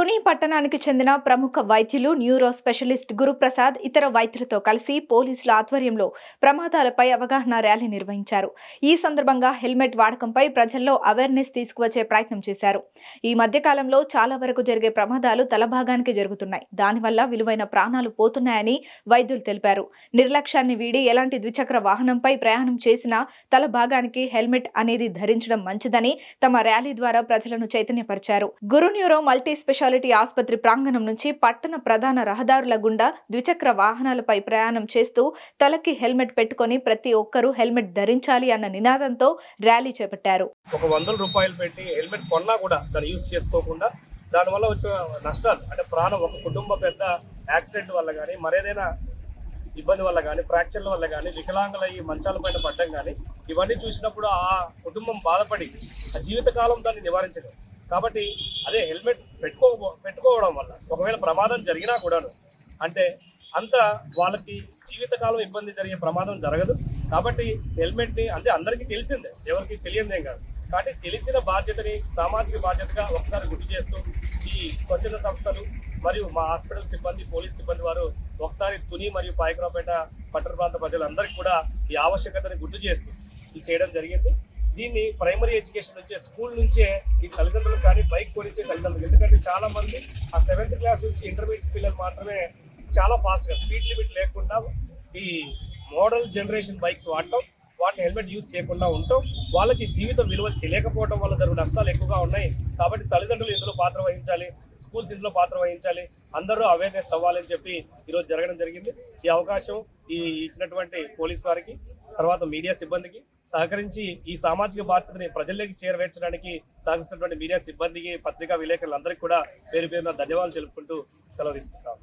తుని పట్టణానికి చెందిన ప్రముఖ వైద్యులు న్యూరో స్పెషలిస్ట్ గురుప్రసాద్ ఇతర వైద్యులతో కలిసి పోలీసుల ఆధ్వర్యంలో ప్రమాదాలపై అవగాహన ర్యాలీ నిర్వహించారు. ఈ సందర్భంగా హెల్మెట్ వాడకంపై ప్రజల్లో అవేర్నెస్ తీసుకువచ్చే ప్రయత్నం చేశారు. ఈ మధ్యకాలంలో చాలా వరకు జరిగే ప్రమాదాలు తలభాగానికి జరుగుతున్నాయి. దానివల్ల విలువైన ప్రాణాలు పోతున్నాయని వైద్యులు తెలిపారు. నిర్లక్ష్యాన్ని వీడి ఎలాంటి ద్విచక్ర వాహనంపై ప్రయాణం చేసినా తల భాగానికి హెల్మెట్ అనేది ధరించడం మంచిదని తమ ర్యాలీ ద్వారా ప్రజలను చైతన్యపరిచారు. Guru neuro multi special municipality ఆసుపత్రి ప్రాంగణం నుంచి పట్టణ ప్రధాన రహదారుల గుండా ద్విచక్ర వాహనాలపై ప్రయాణం చేస్తూ తలకి హెల్మెట్ పెట్టుకొని ప్రతి ఒక్కరూ హెల్మెట్ ధరించాలి అన్న నినాదంతో ర్యాలీ చేపట్టారు. ఒక వందల రూపాయలు పెట్టి హెల్మెట్ కొన్నా కూడా దాన్ని యూజ్ చేసుకోకుండా దానివల్ల వచ్చే నష్టాలు అంటే ప్రాణం ఒక కుటుంబ పెద్ద యాక్సిడెంట్ వల్ల కానీ మరేదైనా ఇబ్బంది వల్ల కానీ ఫ్రాక్చర్ల వల్ల కానీ వికలాంగుల ఈ మంచాల పైన పడ్డం కానీ ఇవన్నీ చూసినప్పుడు ఆ కుటుంబం బాధపడి ఆ జీవితకాలం దాన్ని నివారించగలరు కాబట్టి అదే హెల్మెట్ పెట్టుకో పెట్టుకోవడం వల్ల ఒకవేళ ప్రమాదం జరిగినా కూడాను అంటే అంత వాళ్ళకి జీవితకాలం ఇబ్బంది జరిగే ప్రమాదం జరగదు. కాబట్టి హెల్మెట్ని అంటే అందరికీ తెలిసిందే ఎవరికి తెలియదేం కాదు. కాబట్టి తెలిసిన బాధ్యతని సామాజిక బాధ్యతగా ఒకసారి గుర్తు చేస్తూ ఈ స్వచ్ఛంద సంస్థలు మరియు మా హాస్పిటల్ సిబ్బంది పోలీస్ సిబ్బంది వారు ఒకసారి తుని మరియు పాయకరావుపేట పట్టణ ప్రాంత ప్రజలందరికీ కూడా ఈ ఆవశ్యకతని గుర్తు చేస్తూ ఇది చేయడం జరిగింది. దీన్ని ప్రైమరీ ఎడ్యుకేషన్ నుంచే స్కూల్ నుంచే ఈ తల్లిదండ్రులు కానీ బైక్ కొనిచ్చే తల్లిదండ్రులు. ఎందుకంటే చాలా మంది ఆ సెవెంత్ క్లాస్ నుంచి ఇంటర్మీడియట్ పిల్లలు మాత్రమే చాలా ఫాస్ట్గా స్పీడ్ లిమిట్ లేకుండా ఈ మోడల్ జనరేషన్ బైక్స్ వాడటం వాటిని హెల్మెట్ యూజ్ చేయకుండా ఉండటం వాళ్ళకి జీవిత విలువ తెలియకపోవడం వల్ల జరుగు నష్టాలు ఎక్కువగా ఉన్నాయి. కాబట్టి తల్లిదండ్రులు ఇందులో పాత్ర వహించాలి. స్కూల్స్ ఇందులో పాత్ర వహించాలి. అందరూ అవేర్నెస్ అవ్వాలని చెప్పి ఈరోజు జరగడం జరిగింది. ఈ అవకాశం ఈ ఇచ్చినటువంటి పోలీస్ వారికి తర్వాత మీడియా సిబ్బందికి సహకరించి ఈ సామాజిక బాధ్యతని ప్రజల్లోకి చేరవేర్చడానికి సహకరించినటువంటి మీడియా సిబ్బందికి పత్రికా విలేకరులందరికీ కూడా పేరు పేరున ధన్యవాదాలు తెలుపుకుంటూ సెలవు తీసుకుంటాము